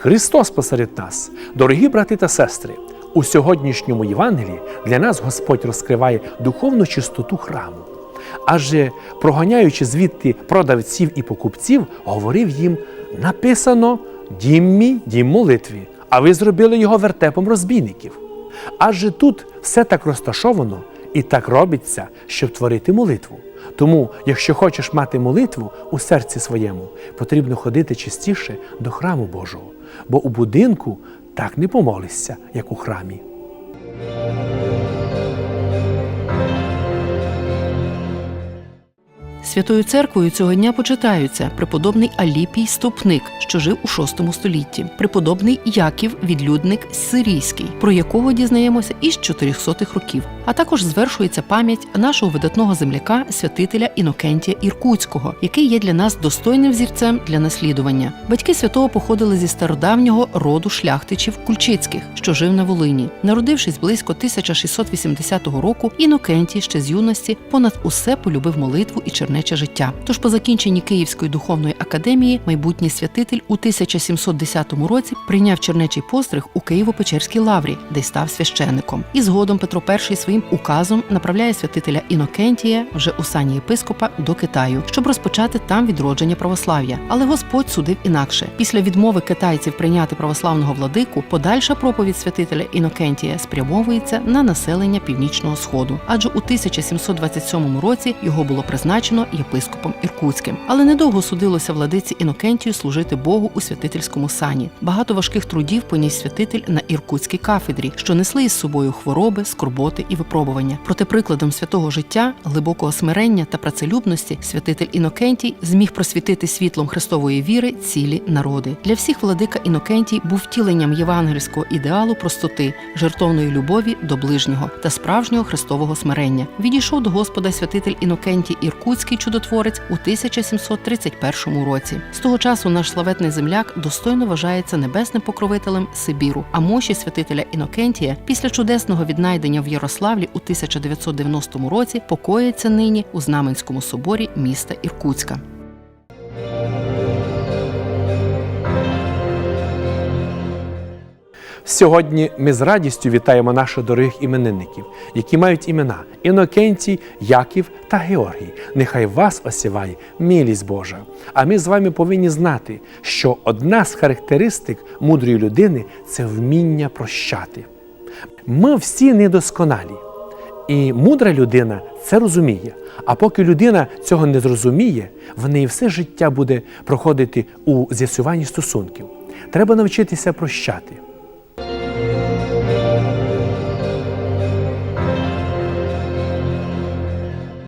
Христос посеред нас, дорогі брати та сестри, у сьогоднішньому Євангелії для нас Господь розкриває духовну чистоту храму. Адже проганяючи звідти продавців і покупців, говорив їм: написано дім мій, дім молитві, а ви зробили його вертепом розбійників. Адже тут все так розташовано і так робиться, щоб творити молитву. Тому, якщо хочеш мати молитву у серці своєму, потрібно ходити частіше до храму Божого, бо у будинку так не помолишся, як у храмі. Святою церквою цього дня почитаються преподобний Аліпій Стопник, що жив у VI столітті, преподобний Яків Відлюдник Сирійський, про якого дізнаємося із 400-х років. А також звершується пам'ять нашого видатного земляка, святителя Інокентія Іркутського, який є для нас достойним взірцем для наслідування. Батьки святого походили зі стародавнього роду шляхтичів Кульчицьких, що жив на Волині. Народившись близько 1680 року, Інокентій ще з юності понад усе полюбив молитву і чернече життя. Тож по закінченні Київської духовної академії майбутній святитель у 1710 році прийняв чернечий постриг у Києво-Печерській лаврі, де й став священником. І згодом Петро І своїм указом направляє святителя Інокентія вже у сані єпископа до Китаю, щоб розпочати там відродження православ'я. Але Господь судив інакше. Після відмови китайців прийняти православного владику, подальша проповідь святителя Інокентія спрямовується на населення північного сходу, адже у 1727 році його було призначено єпископом Іркутським. Але недовго судилося владиці Інокентію служити Богу у святительському сані. Багато важких трудів поніс святитель на іркутській кафедрі, що несли із собою хвороби, скорботи і випробування. Проте прикладом святого життя, глибокого смирення та працелюбності святитель Інокентій зміг просвітити світлом Христової віри цілі народи. Для всіх владика Інокентій був втіленням євангельського ідеалу простоти, жертовної любові до ближнього та справжнього христового смирення. Відійшов до Господа святитель Інокентій Іркутський чудотворець у 1731 році. З того часу наш славетний земляк достойно вважається небесним покровителем Сибіру. А мощі святителя Інокентія після чудесного віднайдення в Ярославлі у 1990 році покоїться нині у Знаменському соборі міста Іркутська. Сьогодні ми з радістю вітаємо наших дорогих іменинників, які мають імена Інокентій, Яків та Георгій. Нехай вас осіває милість Божа. А ми з вами повинні знати, що одна з характеристик мудрої людини це вміння прощати. Ми всі недосконалі. І мудра людина це розуміє. А поки людина цього не зрозуміє, в неї все життя буде проходити у з'ясуванні стосунків. Треба навчитися прощати.